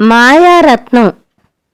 మాయారత్నం.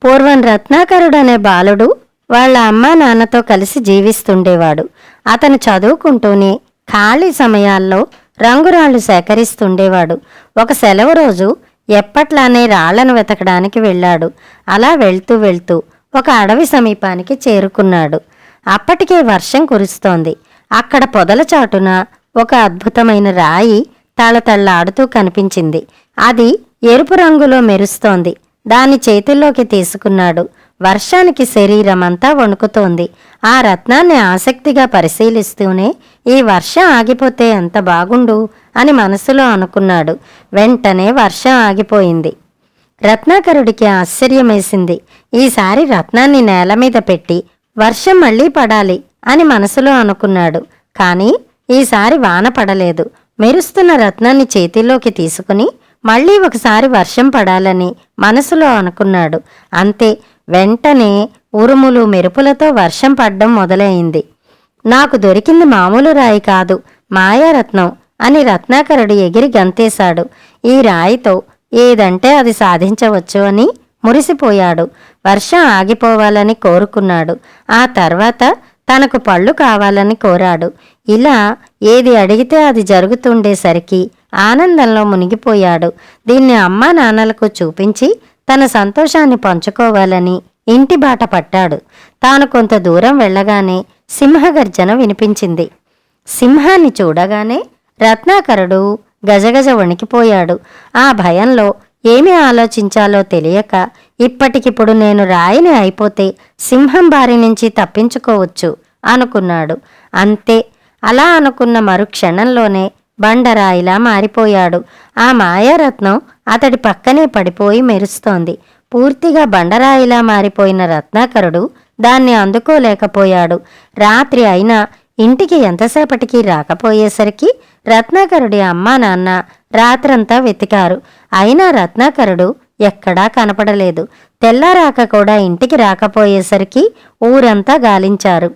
పూర్వం రత్నాకరుడనే బాలుడు వాళ్ళ అమ్మా నాన్నతో కలిసి జీవిస్తుండేవాడు. అతను చదువుకుంటూనే ఖాళీ సమయాల్లో రంగురాళ్ళు సేకరిస్తుండేవాడు. ఒక సెలవు రోజు ఎప్పట్లానే రాళ్ళను వెతకడానికి వెళ్ళాడు. అలా వెళ్తూ వెళ్తూ ఒక అడవి సమీపానికి చేరుకున్నాడు. అప్పటికే వర్షం కురుస్తోంది. అక్కడ పొదల చాటున ఒక అద్భుతమైన రాయి తళతళ్ళాడుతూ కనిపించింది. అది ఎరుపు రంగులో మెరుస్తోంది. దాన్ని చేతుల్లోకి తీసుకున్నాడు. వర్షానికి శరీరమంతా వణుకుతోంది. ఆ రత్నాన్ని ఆసక్తిగా పరిశీలిస్తూనే ఈ వర్షం ఆగిపోతే ఎంత బాగుండు? అని మనసులో అనుకున్నాడు. వెంటనే వర్షం ఆగిపోయింది. రత్నాకరుడికి ఆశ్చర్యమేసింది. ఈసారి రత్నాన్ని నేల మీద పెట్టి వర్షం మళ్ళీ పడాలి అని మనసులో అనుకున్నాడు. కానీ ఈసారి వాన పడలేదు. మెరుస్తున్న రత్నాన్ని చేతిలోకి తీసుకుని మళ్ళీ ఒకసారి వర్షం పడాలని మనసులో అనుకున్నాడు. అంతే వెంటనే ఉరుములు మెరుపులతో వర్షం పడ్డం మొదలైంది. నాకు దొరికింది మామూలు రాయి కాదు మాయారత్నం అని రత్నాకరుడు ఎగిరి గంతేశాడు. ఈ రాయితో ఏదంటే అది సాధించవచ్చు అని మురిసిపోయాడు. వర్షం ఆగిపోవాలని కోరుకున్నాడు. ఆ తర్వాత తనకు పళ్ళు కావాలని కోరాడు. ఇలా ఏది అడిగితే అది జరుగుతుండేసరికి ఆనందంలో మునిగిపోయాడు. దీన్ని అమ్మా నాన్నలకు చూపించి తన సంతోషాన్ని పంచుకోవాలని ఇంటి బాట పట్టాడు. తాను కొంత దూరం వెళ్ళగానే సింహగర్జన వినిపించింది. సింహాన్ని చూడగానే రత్నాకరుడు గజగజ వణికిపోయాడు. ఆ భయంలో ఏమి ఆలోచించాలో తెలియక ఇప్పటికిప్పుడు నేను రాయిని అయిపోతే సింహం బారి నుంచి తప్పించుకోవచ్చు అనుకున్నాడు. అంతే అలా అనుకున్న మరుక్షణంలోనే బండరాయిలా మారిపోయాడు. ఆ మాయారత్నం అతడి పక్కనే పడిపోయి మెరుస్తోంది. పూర్తిగా బండరాయిలా మారిపోయిన రత్నాకరుడు దాన్ని అందుకోలేకపోయాడు. రాత్రి అయినా ఇంటికి ఎంతసేపటికి రాకపోయేసరికి రత్నాకరుడి అమ్మా నాన్న రాత్రంతా వెతికారు. అయినా రత్నాకరుడు ఎక్కడా కనపడలేదు. తెల్లారాక కూడా ఇంటికి రాకపోయేసరికి ఊరంతా గాలించారు.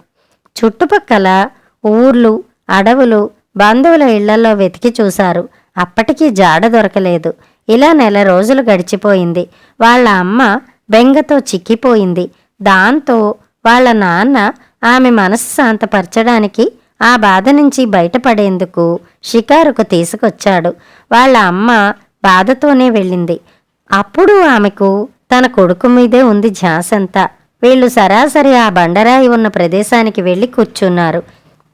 చుట్టుపక్కల ఊర్లు అడవులు బంధువుల ఇళ్ళలో వెతికి చూశారు. అప్పటికీ జాడ దొరకలేదు. ఇలా నెల రోజులు గడిచిపోయింది. వాళ్ళ అమ్మ బెంగతో చిక్కిపోయింది. దాంతో వాళ్ళ నాన్న ఆమె మనస్సు శాంతపరచడానికి ఆ బాధ నుంచి బయటపడేందుకు షికారుకు తీసుకొచ్చాడు. వాళ్ళ అమ్మ బాధతోనే వెళ్ళింది. అప్పుడు ఆమెకు తన కొడుకు మీదే ఉంది ఝాసంతా వీళ్ళు సరాసరి ఆ బండరాయి ఉన్న ప్రదేశానికి వెళ్ళి కూర్చున్నారు.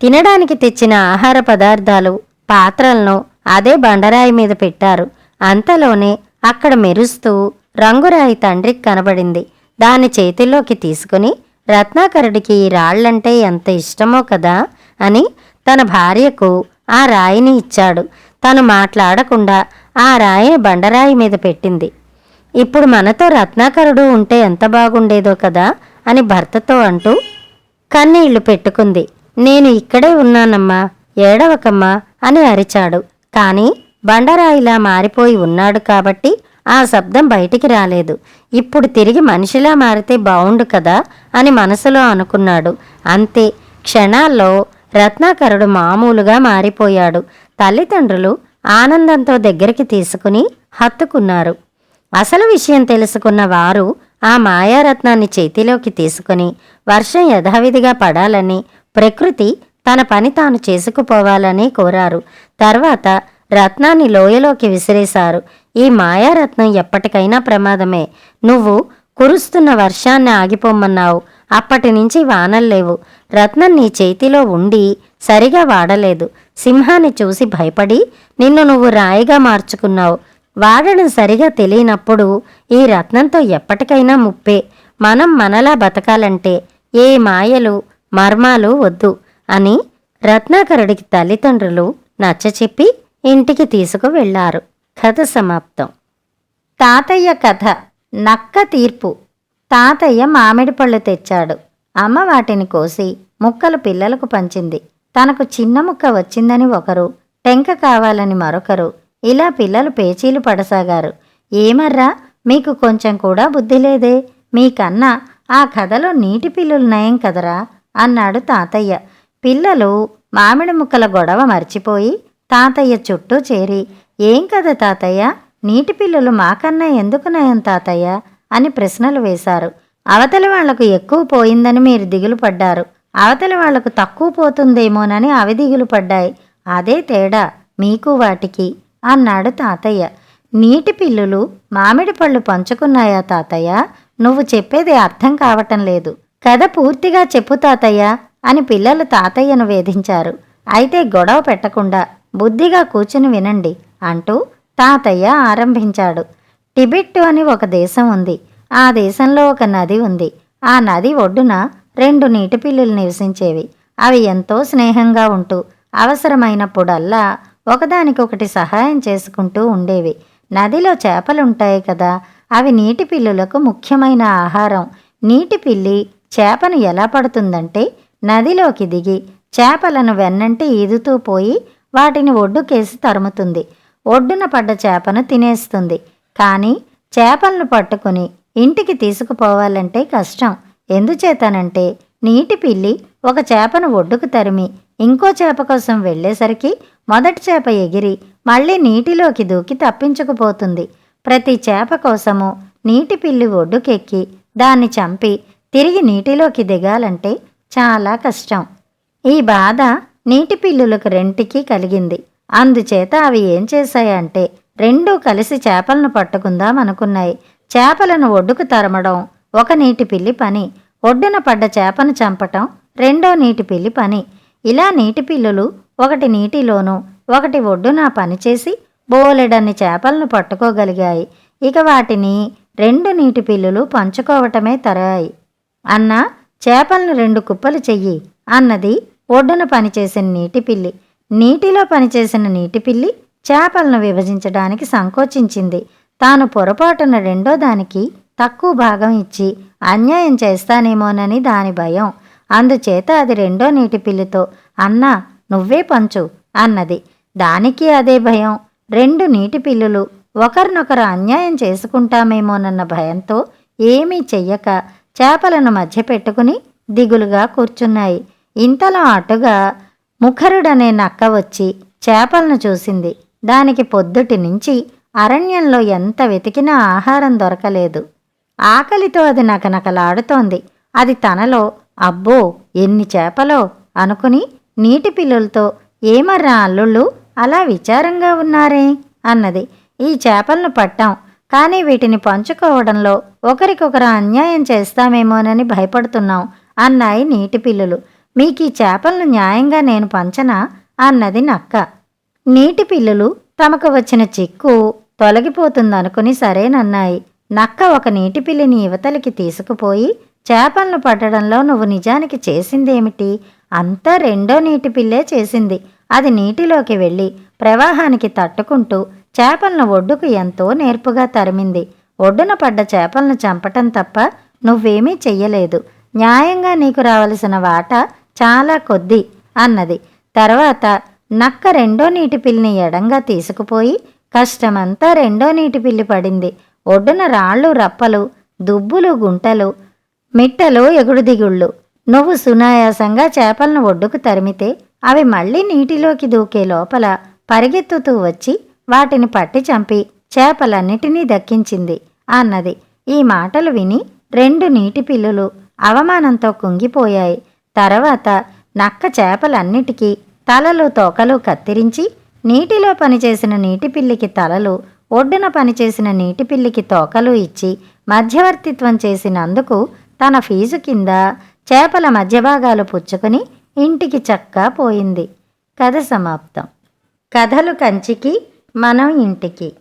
తినడానికి తెచ్చిన ఆహార పదార్థాలు పాత్రలను అదే బండరాయి మీద పెట్టారు. అంతలోనే అక్కడ మెరుస్తూ రంగురాయి తండ్రికి కనబడింది. దాని చేతిలోకి తీసుకుని రత్నాకరుడికి ఈ రాళ్ళంటే ఎంత ఇష్టమో కదా అని తన భార్యకు ఆ రాయిని ఇచ్చాడు. తను మాట్లాడకుండా ఆ రాయిని బండరాయి మీద పెట్టింది. ఇప్పుడు మనతో రత్నాకరుడు ఉంటే ఎంత బాగుండేదో కదా అని భర్తతో అంటూ కన్నీళ్ళు పెట్టుకుంది. నేను ఇక్కడే ఉన్నానమ్మా ఏడవకమ్మా అని అరిచాడు. కానీ బండరాయిలా మారిపోయి ఉన్నాడు కాబట్టి ఆ శబ్దం బయటికి రాలేదు. ఇప్పుడు తిరిగి మనిషిలా మారితే బావుండు కదా అని మనసులో అనుకున్నాడు. అంతే క్షణాల్లో రత్నాకరుడు మామూలుగా మారిపోయాడు. తల్లిదండ్రులు ఆనందంతో దగ్గరికి తీసుకుని హత్తుకున్నారు. అసలు విషయం తెలుసుకున్న వారు ఆ మాయారత్నాన్ని చేతిలోకి తీసుకుని వర్షం యథావిధిగా పడాలని ప్రకృతి తన పని తాను చేసుకుపోవాలని కోరారు. తర్వాత రత్నాన్ని లోయలోకి విసిరేశారు. ఈ మాయారత్నం ఎప్పటికైనా ప్రమాదమే. నువ్వు కురుస్తున్న వర్షాన్ని ఆగిపోమన్నావు అప్పటి నుంచి వానల్లేవు రత్నం నీ చేతిలో ఉండి సరిగా వాడలేదు. సింహాన్ని చూసి భయపడి నిన్ను నువ్వు రాయిగా మార్చుకున్నావు. వాడడం సరిగా తెలియనప్పుడు ఈ రత్నంతో ఎప్పటికైనా ముప్పే. మనం మనలా బతకాలంటే ఏ మాయలు మర్మాలు వద్దు అని రత్నాకరుడికి తల్లిదండ్రులు నచ్చచెప్పి ఇంటికి తీసుకువెళ్ళారు కథ సమాప్తం. తాతయ్య కథ నక్క తీర్పు. తాతయ్య మామిడి పళ్ళు తెచ్చాడు. అమ్మ వాటిని కోసి ముక్కలు పిల్లలకు పంచింది. తనకు చిన్న ముక్క వచ్చిందని ఒకరు టెంక కావాలని మరొకరు ఇలా పిల్లలు పేచీలు పడసాగారు. ఏమర్రా? మీకు కొంచెం కూడా బుద్ధి లేదే? మీకన్నా ఆ కథలో నీటి పిల్లులు నయం కదరా? అన్నాడు తాతయ్య. పిల్లలు మామిడి ముక్కల గొడవ మర్చిపోయి తాతయ్య చుట్టూ చేరి ఏం కథ తాతయ్య? నీటి పిల్లులు మాకన్నా ఎందుకు నయం తాతయ్య? అని ప్రశ్నలు వేశారు. అవతలి వాళ్ళకు ఎక్కువ పోయిందని మీరు దిగులు పడ్డారు. అవతలి వాళ్ళకు తక్కువ పోతుందేమోనని అవి దిగులు పడ్డాయి. అదే తేడా మీకు వాటికి అన్నాడు తాతయ్య. నీటి పిల్లులు మామిడి పళ్ళు పంచుకున్నాయా తాతయ్య? నువ్వు చెప్పేది అర్థం కావటం లేదు. కథ పూర్తిగా చెప్పు తాతయ్య అని పిల్లలు తాతయ్యను వేధించారు. అయితే గొడవ పెట్టకుండా బుద్ధిగా కూర్చుని వినండి అంటూ తాతయ్య ఆరంభించాడు. టిబెట్ అని ఒక దేశం ఉంది. ఆ దేశంలో ఒక నది ఉంది. ఆ నది ఒడ్డున రెండు నీటి పిల్లులు నివసించేవి. అవి ఎంతో స్నేహంగా ఉంటూ అవసరమైనప్పుడల్లా ఒకదానికొకటి సహాయం చేసుకుంటూ ఉండేవి. నదిలో చేపలుంటాయి కదా అవి నీటి పిల్లులకు ముఖ్యమైన ఆహారం. నీటి పిల్లి చేపను ఎలా పడుతుందంటే నదిలోకి దిగి చేపలను వెన్నంటి ఈదుతూ పోయి వాటిని ఒడ్డుకేసి తరుముతుంది. ఒడ్డున పడ్డ చేపను తినేస్తుంది. కానీ చేపలను పట్టుకుని ఇంటికి తీసుకుపోవాలంటే కష్టం. ఎందుచేతనంటే నీటి పిల్లి ఒక చేపను ఒడ్డుకు తరిమి ఇంకో చేప కోసం వెళ్ళేసరికి మొదటి చేప ఎగిరి మళ్ళీ నీటిలోకి దూకి తప్పించుకుపోతుంది. ప్రతి చేప కోసము నీటి పిల్లి ఒడ్డుకెక్కి దాన్ని చంపి తిరిగి నీటిలోకి దిగాలంటే చాలా కష్టం. ఈ బాధ నీటి పిల్లులకు రెంటికి కలిగింది. అందుచేత అవి ఏం చేశాయంటే రెండూ కలిసి చేపలను పట్టుకుందాం అనుకున్నాయి. చేపలను ఒడ్డుకు తరమడం ఒక నీటి పిల్లి పని. ఒడ్డున పడ్డ చేపను చంపటం రెండో నీటి పిల్లి పని. ఇలా నీటి పిల్లులు ఒకటి నీటిలోనూ ఒకటి ఒడ్డున పనిచేసి బోలెడన్ని చేపలను పట్టుకోగలిగాయి. ఇక వాటిని రెండు నీటి పిల్లులు పంచుకోవటమే తరాయి. అన్న చేపలను రెండు కుప్పలు చెయ్యి అన్నది ఒడ్డున పనిచేసిన నీటి పిల్లి. నీటిలో పనిచేసిన నీటి పిల్లి చేపలను విభజించడానికి సంకోచించింది. తాను పొరపాటున రెండో దానికి తక్కువ భాగం ఇచ్చి అన్యాయం చేస్తానేమోనని దాని భయం. అందుచేత అది రెండో నీటి పిల్లితో అన్నా నువ్వే పంచు అన్నది. దానికి అదే భయం. రెండు నీటి పిల్లులు ఒకరినొకరు అన్యాయం చేసుకుంటామేమోనన్న భయంతో ఏమీ చెయ్యక చేపలను మధ్య పెట్టుకుని దిగులుగా కూర్చున్నాయి. ఇంతలో అటుగా ముఖరుడనే నక్క వచ్చి చేపలను చూసింది. దానికి పొద్దుటి నుంచి అరణ్యంలో ఎంత వెతికినా ఆహారం దొరకలేదు. ఆకలితో అది నకనకలాడుతోంది. అది తనలో అబ్బో ఎన్ని చేపలో అనుకుని నీటి పిల్లులతో ఏమర్రా అల్లుళ్ళు అలా విచారంగా ఉన్నారే? అన్నది. ఈ చేపలను పట్టాం కానీ వీటిని పంచుకోవడంలో ఒకరికొకరు అన్యాయం చేస్తామేమోనని భయపడుతున్నాం అన్నాయి నీటి పిల్లులు. మీకు ఈ చేపలను న్యాయంగా నేను పంచనా? అన్నది నక్క. నీటి పిల్లులు తమకు వచ్చిన చిక్కు తొలగిపోతుందనుకుని సరేనన్నాయి. నక్క ఒక నీటి పిల్లిని యువతలకి తీసుకుపోయి చేపలను పట్టడంలో నువ్వు నిజానికి చేసిందేమిటి? అంతా రెండో నీటి పిల్లే చేసింది. అది నీటిలోకి వెళ్ళి ప్రవాహానికి తట్టుకుంటూ చేపలను ఒడ్డుకు ఎంతో నేర్పుగా తరిమింది. ఒడ్డున పడ్డ చేపలను చంపటం తప్ప నువ్వేమీ చెయ్యలేదు. న్యాయంగా నీకు రావలసిన వాట చాలా కొద్ది అన్నది. తర్వాత నక్క రెండో నీటి పిల్లిని ఎడంగా తీసుకుపోయి కష్టమంతా రెండో నీటి పిల్లి పడింది. ఒడ్డున రాళ్ళు రప్పలు దుబ్బులు గుంటలు మిట్టలు ఎగుడుదిగుళ్ళు. నువ్వు సునాయాసంగా చేపలను ఒడ్డుకు తరిమితే అవి మళ్ళీ నీటిలోకి దూకే లోపల పరిగెత్తుతూ వచ్చి వాటిని పట్టి చంపి చేపలన్నిటినీ దక్కించింది అన్నది. ఈ మాటలు విని రెండు నీటి పిల్లులు అవమానంతో కుంగిపోయాయి. తర్వాత నక్క చేపలన్నిటికీ తలలు తోకలు కత్తిరించి నీటిలో పనిచేసిన నీటి పిల్లికి తలలు ఒడ్డున పనిచేసిన నీటి పిల్లికి తోకలు ఇచ్చి మధ్యవర్తిత్వం చేసినందుకు తన ఫీజు కింద చేపల మధ్య భాగాలు పుచ్చుకొని ఇంటికి చక్కా పోయింది. కథ సమాప్తం. కథలు కంచికి మనం ఇంటికి.